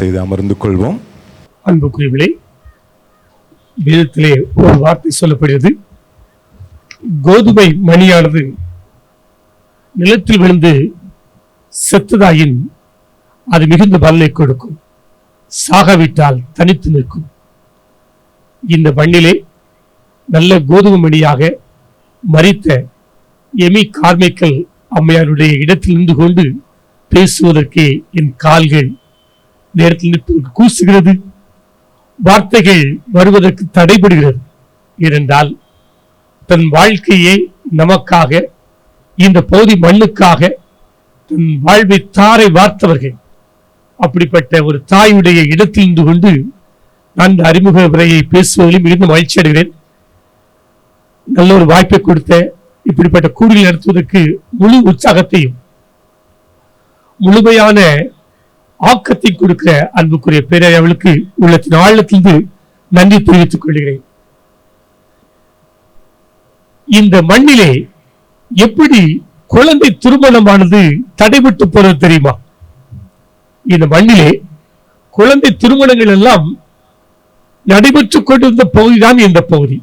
செய்து அமர்ந்து கொள்வோம். அன்புக்குரியவர்களே வேதத்திலே ஒரு வார்த்தை சொல்லப்படுகிறது. கோதுமை மணியானது நிலத்தில் விழுந்து செத்ததாயின் அது மிகுந்த பலனை கொடுக்கும். சாகவிட்டால் தனித்து நிற்கும். இந்த மண்ணிலே நல்ல கோதுமை மணியாக மறித்த எமி கார்மைக்கல் அம்மையாருடைய இடத்தில் நின்று கொண்டு பேசுவதற்கே என் கால்கள் நேரத்தில் நிற்பதற்கு கூசுகிறது. வார்த்தைகள் வருவதற்கு தடைபடுகிறது. ஏனென்றால் தன் வாழ்க்கையை நமக்காக இந்த பகுதி மண்ணுக்காக தன் வாழ்வை தாரை வார்த்தவர்கள். அப்படிப்பட்ட ஒரு தாயுடைய இடத்தில் இருந்து கொண்டு நான் அறிமுக உரையை பேசுவதிலும் மிகுந்த மகிழ்ச்சி அடைகிறேன். நல்ல ஒரு வாய்ப்பை கொடுத்த இப்படிப்பட்ட கூடுதல் நடத்துவதற்கு முழு உற்சாகத்தையும் முழுமையான ஆக்கத்தை கொடுக்கிற அன்புக்குரிய பேரை அவளுக்கு உள்ளத்தின் ஆழத்திலிருந்து நன்றி தெரிவித்துக் கொள்கிறேன். இந்த மண்ணிலே எப்படி குழந்தை திருமணமானது தடைபட்டு போறது தெரியுமா? இந்த மண்ணிலே குழந்தை திருமணங்கள் எல்லாம் நடைபெற்றுக் கொண்டிருந்த பகுதிதான் இந்த பகுதி.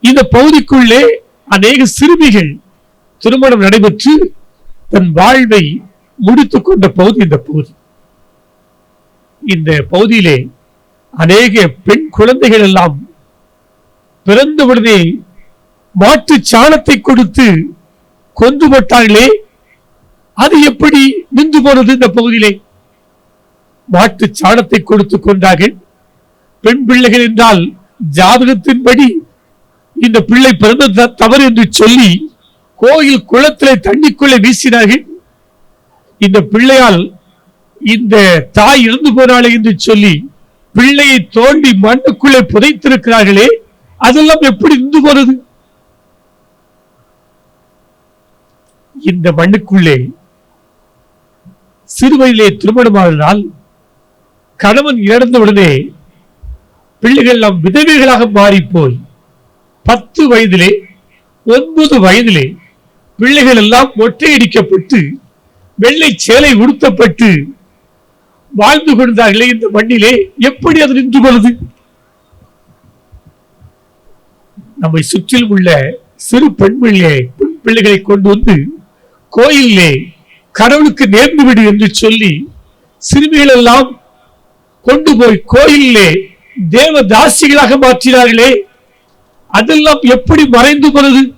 இந்த பகுதிக்குள்ளே அநேக சிறுமிகள் திருமணம் நடைபெற்று தன் வாழ்வை முடித்துக் கொண்ட பகுதி இந்த பகுதி. இந்த பகுதியிலே அநேக பெண் குழந்தைகள் எல்லாம் பிறந்த உடனே மாட்டு சாணத்தை கொடுத்து கொன்று போட்டார்களே அது எப்படி நின்று போனது இந்த பகுதியிலே? மாட்டு சாணத்தை கொடுத்து கொண்டார்கள். பெண் பிள்ளைகள் என்றால் ஜாதகத்தின்படி இந்த பிள்ளை பிறந்த தவறு என்று சொல்லி கோயில் குளத்திலே தண்ணிக்குள்ளே வீசினார்கள். இந்த பிள்ளையால் இந்த தாய் இறந்து போனாளே என்று சொல்லி பிள்ளையை தோண்டி மண்ணுக்குள்ளே புதைத்திருக்கிறார்களே அதெல்லாம் எப்படி இருந்து போறது இந்த மண்ணுக்குள்ளே சிறுவயிலே திருமணமானால் கணவன் இறந்த உடனே பிள்ளைகள் எல்லாம் விதவைகளாக மாறி போய் பத்து வயதிலே ஒன்பது வயதிலே பிள்ளைகள் எல்லாம் ஒற்றையடிக்கப்பட்டு வெள்ளை சேலை உடுத்தப்பட்டு வாழ்ந்து கொண்டார்களே இந்த மண்ணிலே. எப்படி அது நின்று போனது நம்மை சுற்றிலும் உள்ள சிறு பெண் பெண் பிள்ளைகளை கொண்டு வந்து கோயிலே கடவுளுக்கு நேர்ந்து விடு என்று சொல்லி சிறுமிகள் எல்லாம் கொண்டு போய் கோயிலே தேவ தாசிகளாக மாற்றினார்களே. அதெல்லாம் எப்படி மறைந்து போனது?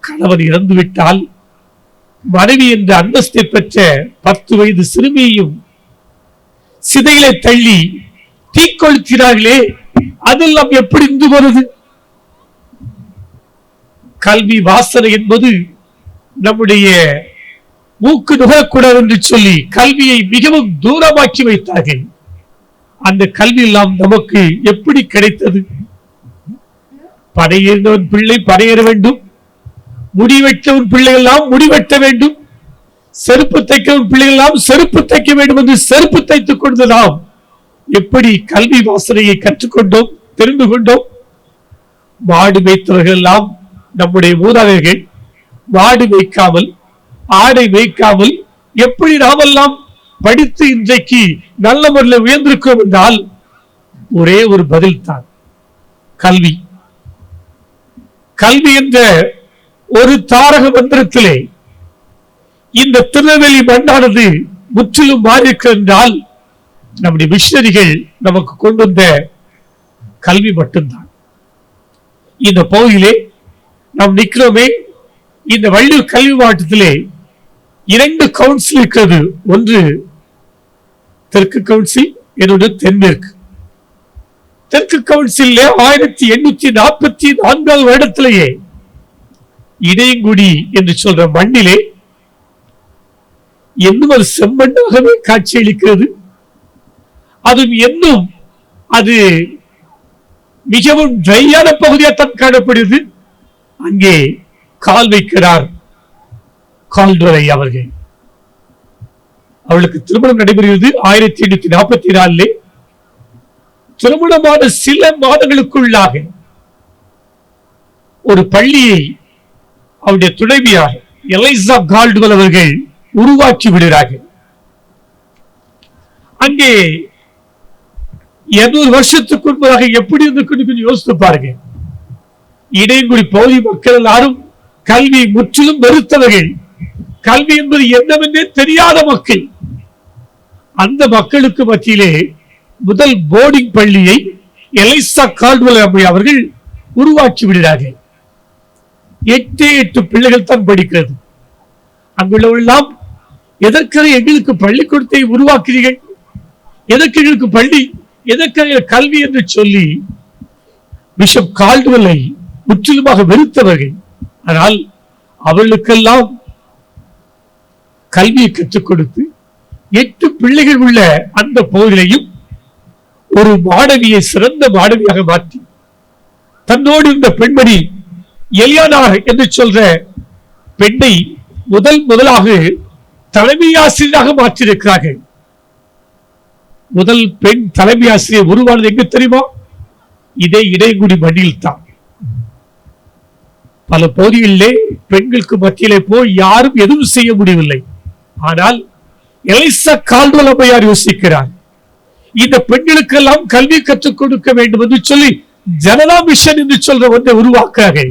கணவன் இறந்து விட்டால் மனைவி என்ற அந்தஸ்தை பெற்ற பத்து வயது சிறுமியையும் சிதையிலே தள்ளி தீக்கொளுத்தினார்களே அதெல்லாம் எப்படி இருந்து வருது? கல்வி வாசனை என்பது நம்முடைய மூக்கு நுகரக்கூடாது என்று சொல்லி கல்வியை மிகவும் தூரமாக்கி வைத்தார்கள். அந்த கல்வி எல்லாம் நமக்கு எப்படி கிடைத்தது? படையேறினவன் பிள்ளை படையேற வேண்டும். முடிவெட்டவன் பிள்ளைகள் எல்லாம் முடிவெட்ட வேண்டும். செருப்பு தைக்கவன் பிள்ளைகள் எல்லாம் செருப்பு தைக்க வேண்டும் என்று செருப்பு தைத்துக் கொண்டு நாம் எப்படி கல்வி வாசனையை கற்றுக்கொண்டோம் தெரிந்து கொண்டோம். மாடு மேய்த்தவர்கள் எல்லாம் நம்முடைய மூதாதையர்கள் மாடு மேய்க்காமல் ஆடை மேய்க்காமல் எப்படி நாமெல்லாம் படித்து இன்றைக்கு நல்ல முறையில் உயர்ந்திருக்கோம் என்றால் ஒரே ஒரு பதில் தான் கல்வி. கல்வி என்ற ஒரு தாரக மந்திரத்திலே இந்த திருநெல்வேலி மண்ணானது முற்றிலும் மாறியிருக்கின்றால் நம்முடைய மிஷினரிகள் நமக்கு கொண்டு வந்த கல்வி மட்டும்தான். இந்த பகுதியிலே நாம் நிற்கிறோமே இந்த வள்ளியூர் கல்வி மாவட்டத்திலே இரண்டு கவுன்சில் இருக்கிறது. ஒன்று தெற்கு கவுன்சில் என்னோட தென்மேற்கு. தெற்கு கவுன்சிலே ஆயிரத்தி எண்ணூத்தி நாற்பத்தி நான்காவது வருடத்திலேயே இடையங்குடி என்று சொல்ற மண்ணிலே இன்னும் அது செம்மண்ணாகவே காட்சியளிக்கிறது. அதுவும் இன்னும் அது மிகவும் ட்ரையான பகுதியாகத்தான் காணப்படுகிறது. அங்கே கால் வைக்கிறார் கால்துரை அவர்கள். அவளுக்கு திருமணம் நடைபெறுகிறது ஆயிரத்தி எண்ணூத்தி நாற்பத்தி நாலுல. திருமணமான சில மாதங்களுக்குள்ளாக ஒரு பள்ளியை அவருடைய துணைவியார் எலைசா கால்டுவல் அவர்கள் உருவாக்கி விடுகிறார்கள். அங்கே இருநூறு வருஷத்துக்கு முன்பதாக எப்படி இருந்து யோசித்து பாருங்க இடையங்குடி பகுதி மக்கள் எல்லாரும் கல்வி முற்றிலும் வெறுத்தவர்கள். கல்வி என்பது என்னவென்றே தெரியாத மக்கள். அந்த மக்களுக்கு மத்தியிலே முதல் போர்டிங் பள்ளியை எலைசா கால்டுவல் அவர்கள் உருவாக்கி விடுகிறார்கள். எட்டு எட்டு பிள்ளைகள் தான் படிக்கிறது. அங்குள்ளவெல்லாம் எதற்காக எங்களுக்கு பள்ளிக்கூடத்தை உருவாக்குறீர்கள் எதற்கு எங்களுக்கு பள்ளி எதற்காக கல்வி என்று சொல்லி பிஷப் கால்டுவலை முற்றிலுமாக வெறுத்தவர்கள். ஆனால் அவர்களுக்கெல்லாம் கல்வியை கற்றுக் கொடுத்து எட்டு பிள்ளைகள் உள்ள அந்த பகுதியிலையும் ஒரு மாணவியை சிறந்த மாணவியாக மாற்றி தன்னோடு இருந்த பெண்மணி எலியானார் என்று சொல்ற பெண்ணை முதல் முதலாக தலைமை ஆசிரியராக மாற்றியிருக்கிறார்கள். முதல் பெண் தலைமை ஆசிரியர் உருவானது எங்க தெரியுமா? இதே இடைங்குடி மண்ணில் தான் பல பகுதிகளிலே பெண்களுக்கு மத்தியிலே போய் யாரும் எதுவும் செய்ய முடியவில்லை. ஆனால் எலிசா கால்வல் அம்மையார் யோசிக்கிறார். இந்த பெண்களுக்கெல்லாம் கல்வி கற்றுக் கொடுக்க வேண்டும் என்று சொல்லி ஜனதா மிஷன் என்று சொல்ற ஒன்றை உருவாக்குறாங்க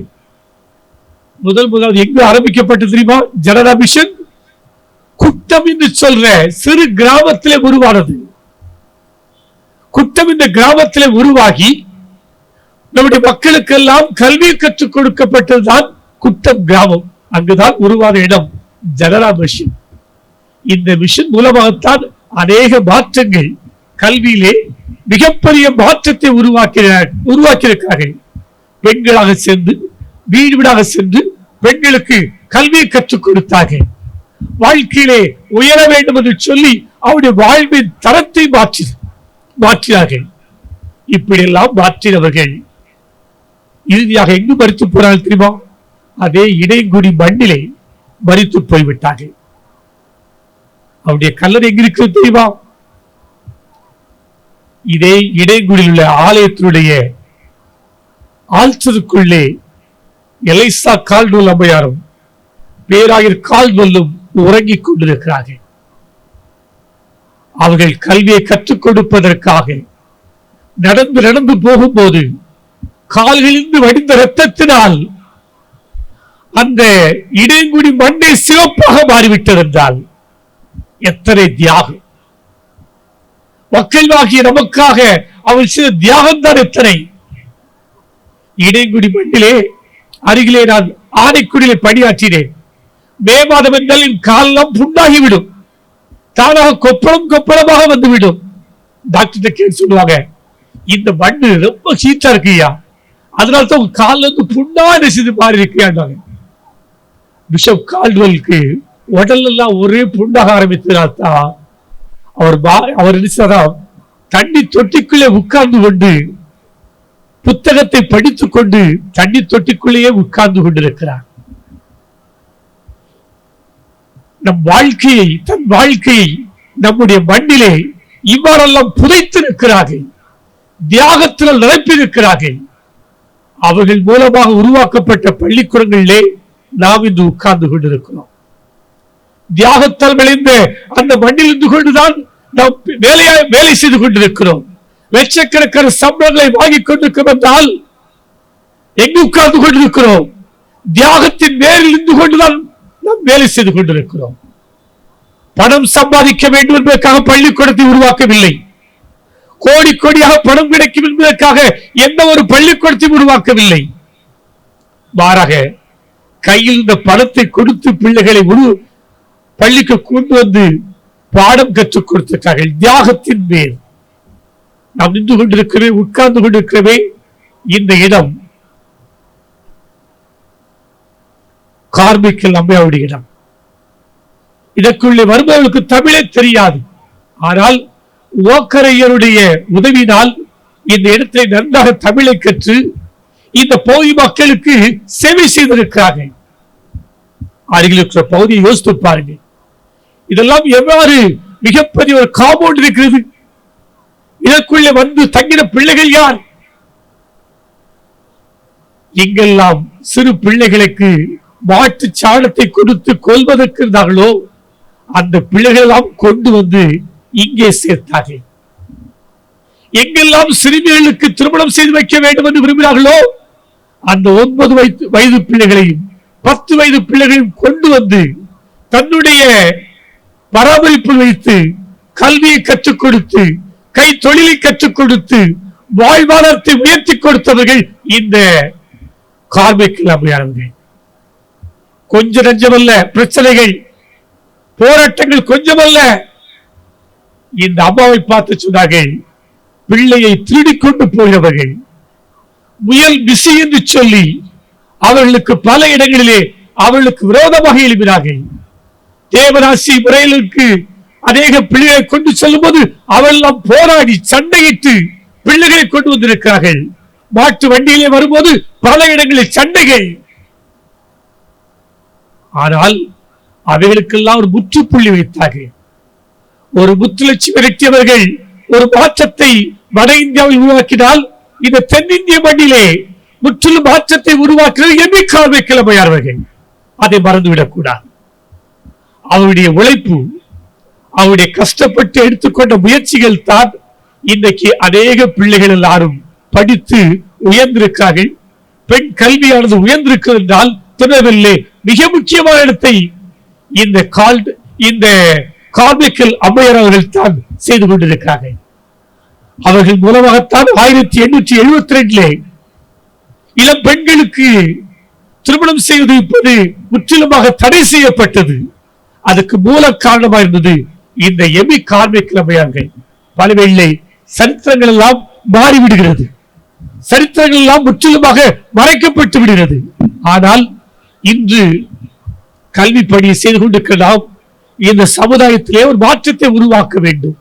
முதல் முதல் எங்கு ஆரம்பிக்கப்பட்டது தெரியுமா? ஜனதா மிஷன் குட்டம் என்று சொல்ற சிறு கிராமத்திலே உருவானது. குட்டம் இந்த கிராமத்திலே உருவாகி நம்முடைய மக்களுக்கெல்லாம் கல்வி கற்றுக் கொடுக்கப்பட்டதுதான் குட்டம் கிராமம். அங்குதான் உருவான இடம் ஜனரா மிஷன் இந்த மிஷன் மூலமாகத்தான் அநேக மாற்றங்கள் கல்வியிலே மிகப்பெரிய மாற்றத்தை உருவாக்கிற உருவாக்கியிருக்கிறார்கள். பெண்களாக சென்று வீடு வீடாக சென்று பெண்களுக்கு கல்வியை கற்றுக் கொடுத்தார்கள். வாழ்க்கையிலே உயர வேண்டும் என்று சொல்லி அவருடைய வாழ்வின் தரத்தை மாற்றி மாற்றினார்கள். இப்படியெல்லாம் மாற்றினவர்கள் இறுதியாக எங்கு மறித்து போனார்கள் தெரியுமா? அதே இடைங்குடி மண்ணிலே மறித்து போய்விட்டார்கள். அவருடைய கல்லறை எங்க இருக்கிறது தெரியுமா? இதே இடைங்குடியில் உள்ள ஆலயத்தினுடைய ஆழ்த்ததுக்குள்ளே எலைசா கால்நூல் அம்மையாரும் பேராயர் கால்வல்லும் உறங்கிக் கொண்டிருக்கிறார்கள். அவர்கள் கல்வியை கற்றுக் கொடுப்பதற்காக நடந்து நடந்து போகும்போது கால்களிலிருந்து வடிந்த ரத்தத்தினால் அந்த இடைங்குடி மண்ணை சிவப்பாக மாறிவிட்டிருந்தால் எத்தனை தியாகம். மக்கள்வாகிய நமக்காக அவள் செய்த தியாகம் தான் எத்தனை. இடைங்குடி மண்ணிலே அருகிலே நான் ஆனைக்குடியிலே பணியாற்றினேன். மே மாதம் என்றால் என் காலெல்லாம் புண்ணாகிவிடும். தானாக கொப்பளம் கொப்பளமாக வந்துவிடும். டாக்டர் கேட்டு சொல்லுவாங்க இந்த மண்ணு ரொம்ப ஹீட்டா இருக்குயா அதனால தான் உங்க கால்ல இருந்து புண்ணா நெசிது மாறி இருக்கியாண்டாங்க பிஷப் கால்வெல்க்கு உடலெல்லாம் ஒரே புண்ணாக ஆரம்பித்ததால் தான் அவர் பா- அவர் நினைச்சதான் தண்ணி தொட்டிக்குள்ளே உட்கார்ந்து கொண்டு புத்தகத்தை படித்துக் கொண்டு தண்ணி தொட்டிக்குள்ளேயே உட்கார்ந்து கொண்டிருக்கிறார். நம் வாழ்க்கையை தன் வாழ்க்கையை நம்முடைய மண்ணிலே இவ்வாறெல்லாம் புதைத்திருக்கிறார்கள். தியாகத்தில் நிரப்பியிருக்கிறார்கள் அவர்கள் மூலமாக உருவாக்கப்பட்ட பள்ளிக்கூடங்களிலே நாம் இன்று உட்கார்ந்து கொண்டிருக்கிறோம். தியாகத்தால் விளைந்த அந்த மண்ணில் இருந்து கொண்டுதான் நாம் வேலையா வேலை செய்து கொண்டிருக்கிறோம். லட்சக்கணக்கான சம்பளங்களை வாங்கிக் கொண்டிருக்கிறோம் என்றால் எங்கு உட்கார்ந்து கொண்டிருக்கிறோம்? தியாகத்தின் மேலில் இருந்து கொண்டுதான் நாம் வேலை செய்து கொண்டிருக்கிறோம். பணம் சம்பாதிக்க வேண்டும் என்பதற்காக பள்ளிக்கூடத்தை உருவாக்கவில்லை. கோடி கோடியாக பணம் கிடைக்கும் என்பதற்காக எந்த ஒரு பள்ளிக்கூடத்தையும் உருவாக்கவில்லை. மாறாக கையில் இந்த பணத்தை கொடுத்து பிள்ளைகளை ஒரு பள்ளிக்கு கொண்டு வந்து பாடம் கற்றுக் கொடுத்திருக்கார்கள் தியாகத்தின் மேல் நாம் நின்று கொண்டிருக்கிறவே உட்கார்ந்து கொண்டிருக்கிறவே இந்த இடம் கார்மிக்கல் அம்மையாவுடைய இடம். இதற்குள்ளே வருபவர்களுக்கு தமிழே தெரியாது. ஆனால் ஓக்கரையருடைய உதவினால் இந்த இடத்தை நன்றாக தமிழை கற்று இந்த போய் மக்களுக்கு செவி செய்திருக்கிறார்கள். அருகில் இருக்கிற பகுதியை யோசித்து பாருங்க இதெல்லாம் எவ்வாறு மிகப்பெரிய ஒரு காம்பவுண்ட் இருக்கிறது? இதற்குள்ளே வந்து தங்கின பிள்ளைகள் யார்? எங்கெல்லாம் சிறு பிள்ளைகளுக்கு மாட்டு சாணத்தை கொடுத்து கொள்வதற்கு இருந்தார்களோ அந்த பிள்ளைகளெல்லாம் கொண்டு வந்து இங்கே சேர்த்தார்கள். எங்கெல்லாம் சிறுமிகளுக்கு திருமணம் செய்து வைக்க வேண்டும் என்று விரும்பினார்களோ அந்த ஒன்பது வயது வயது பிள்ளைகளையும் பத்து வயது பிள்ளைகளையும் கொண்டு வந்து தன்னுடைய பராமரிப்பு வைத்து கல்வியை கற்றுக் கொடுத்து கை தொழிலை கற்றுக் கொடுத்து வாழ்வாதாரத்தை உயர்த்தி கொடுத்தவர்கள் இந்த கார்மிக்கில் அம்மையாளர்கள் கொஞ்ச நஞ்சமல்ல பிரச்சனைகள் போராட்டங்கள் கொஞ்சமல்ல. இந்த அம்மாவை பார்த்து சொன்னார்கள் பிள்ளையை திருடிக்கொண்டு போகிறவர்கள் முயல் பிசி என்று சொல்லி அவர்களுக்கு பல இடங்களிலே அவர்களுக்கு விரோதமாக எழுப்பினார்கள் தேவராசி முறையிலுக்கு அநேக பிள்ளைகளை கொண்டு செல்லும் போது அவெல்லாம் போராடி சண்டையிட்டு பிள்ளைகளை கொண்டு வந்திருக்கிறார்கள். மாட்டு வண்டியிலே வரும்போது பல இடங்களில் சண்டைகள். ஆனால் அவைகளுக்கெல்லாம் ஒரு முற்றுப்புள்ளி வைத்தார்கள். ஒரு முத்துலட்சி விரட்டியவர்கள் ஒரு மாற்றத்தை வட இந்தியாவில் உருவாக்கினால் இந்த தென்னிந்திய மண்ணிலே முற்றிலும் மாற்றத்தை உருவாக்குறது எம்பி கார்வை கிளம்பையார்கள் அதை மறந்துவிடக் கூடாது அவருடைய உழைப்பு அவருடைய கஷ்டப்பட்டு எடுத்துக்கொண்ட முயற்சிகள் தான் இன்றைக்கு அநேக பிள்ளைகள் எல்லாரும் படித்து உயர்ந்திருக்கிறார்கள். பெண் கல்வியானது உயர்ந்திருக்கிறது என்றால் திருநெல்வேலியிலே மிக முக்கியமான இடத்தை இந்த கால் இந்த கார்மிக்கல் அம்மையார் அவர்கள் தான் செய்து கொண்டிருக்கிறார்கள். அவர்கள் மூலமாகத்தான் ஆயிரத்தி எண்ணூற்றி எழுபத்தி ரெண்டிலே இளம் பெண்களுக்கு திருமணம் செய்வது இப்போது முற்றிலுமாக தடை செய்யப்பட்டது. அதுக்கு மூல காரணமாக இருந்தது இந்த எமி கார்மிக் அம்மையார்கள் பலவேளை சரித்திரங்கள் எல்லாம் மாறிவிடுகிறது. சரித்திரங்கள் எல்லாம் முற்றிலுமாக மறைக்கப்பட்டு விடுகிறது. ஆனால் இன்று கல்வி பணியை செய்து கொண்டிருக்கிற நாம் இந்த சமுதாயத்திலே ஒரு மாற்றத்தை உருவாக்க வேண்டும்.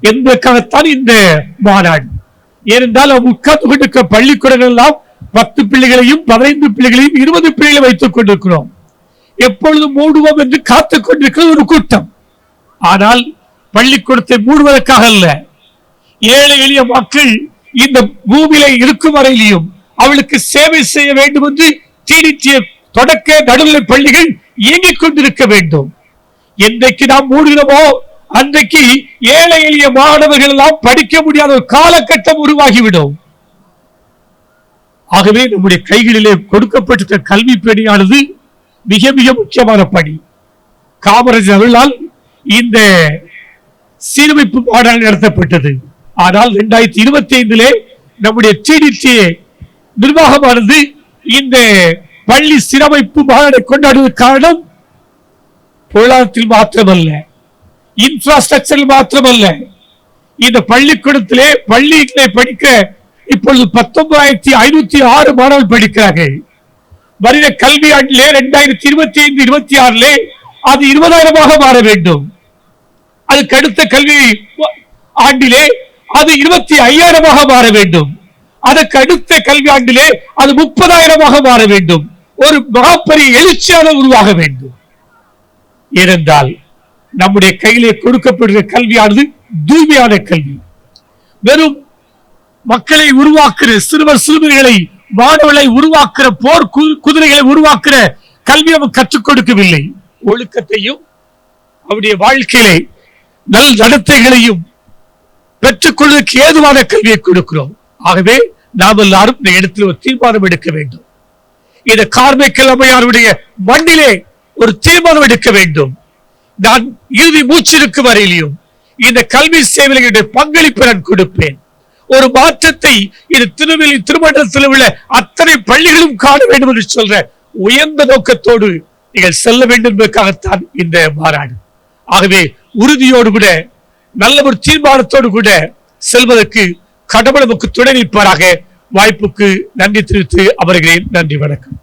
என்பதற்காகத்தான் இந்த மாநாடு. ஏனென்றால் அவங்க உட்கார்ந்து கொண்டிருக்கிற பள்ளிக்கூடங்கள் எல்லாம் பத்து பிள்ளைகளையும் பதினைந்து பிள்ளைகளையும் இருபது பிள்ளைகளை வைத்துக் கொண்டிருக்கிறோம். எப்பொழுது மூடுவோம் என்று காத்துக் கொண்டிருக்கிறது ஒரு கூட்டம். ஆனால் பள்ளிக்கூடத்தை மூடுவதற்காக அல்ல. ஏழை எளிய மக்கள் இந்த பூமியில இருக்கும் வரையிலையும் அவளுக்கு சேவை செய்ய வேண்டும் என்று தீடிச்சிய தொடக்க நடுநிலை பள்ளிகள் இயங்கிக் கொண்டிருக்க வேண்டும். என்றைக்கு நாம் மூடுகிறோமோ? அன்றைக்கு ஏழை எளிய மாணவர்கள் எல்லாம் படிக்க முடியாத ஒரு காலகட்டம் உருவாகிவிடும். ஆகவே நம்முடைய கைகளிலே கொடுக்கப்பட்டிருக்க கல்வி பணியானது மிக மிக முக்கியமான பணி. காமராஜர் அவர்களால் இந்த சீரமைப்பு மாநாடு நடத்தப்பட்டது. ஆனால் இரண்டாயிரத்தி இருபத்தி ஐந்திலே நம்முடைய டிடிசி நிர்வாகமானது இந்த பள்ளி சீரமைப்பு மாநாடை கொண்டாடுவது காரணம் பொருளாதாரத்தில் மாத்திரமல்ல இன்ஃப்ராஸ்ட்ரக்சரில் மாத்திரமல்ல. இந்த பள்ளிக்கூடத்திலே பள்ளிகளை படிக்க இப்பொழுது பத்தொன்பதாயிரத்தி ஐநூத்தி ஆறு மாணவர்கள் படிக்கிறார்கள். வருகிற கல்வி ஆண்டிலே இரண்டாயிரத்தி இருபத்தி ஐந்து இருபத்தி ஆறிலே அது இருபதாயிரமாக மாற வேண்டும். அதுக்கு அடுத்த கல்வி ஆண்டிலே அது இருபத்தி ஐயாயிரமாக மாற வேண்டும். அதற்கு அடுத்த கல்வி ஆண்டிலே அது முப்பதாயிரமாக மாற வேண்டும். ஒரு மகாப்பெரிய எழுச்சியான உருவாக வேண்டும். ஏனென்றால் நம்முடைய கையிலே கொடுக்கப்படுகிற கல்வியானது தூய்மையான கல்வி. வெறும் மக்களை உருவாக்குற சிறுவர் சிறுமிகளை மாணவர்களை உருவாக்குற போர் குதிரைகளை உருவாக்குற கல்வி அவன் கற்றுக் கொடுக்கவில்லை. ஒழுக்கத்தையும் அவருடைய வாழ்க்கையிலே நல் நடத்தைகளையும் பெற்றுக்கொள்வதற்கு ஏதுவான கல்வியை கொடுக்கிறோம். ஆகவே நாம் எல்லாரும் இந்த இடத்தில் ஒரு தீர்மானம் எடுக்க வேண்டும். இந்த கார்மைக்கல் அம்மையாருடைய மண்ணிலே ஒரு தீர்மானம் எடுக்க வேண்டும். நான் இறுதி மூச்சிருக்கும் வரையிலையும் இந்த கல்வி சேவைகளுடைய பங்களிப்பை நான் கொடுப்பேன். ஒரு மாற்றத்தை இந்த திருவெளி திருமண்டலத்தில் உள்ள அத்தனை பள்ளிகளும் காண வேண்டும் என்று சொல்ற உயர்ந்த நோக்கத்தோடு நீங்கள் செல்ல வேண்டும் என்பதற்காகத்தான் இந்த மாநாடு. ஆகவே உறுதியோடு கூட நல்ல ஒரு தீர்மானத்தோடு கூட செல்வதற்கு கடவுள் நமக்கு துணை நிற்பாராக. வாய்ப்புக்கு நன்றி தெரிவித்து அமர்கிறேன் நன்றி வணக்கம்.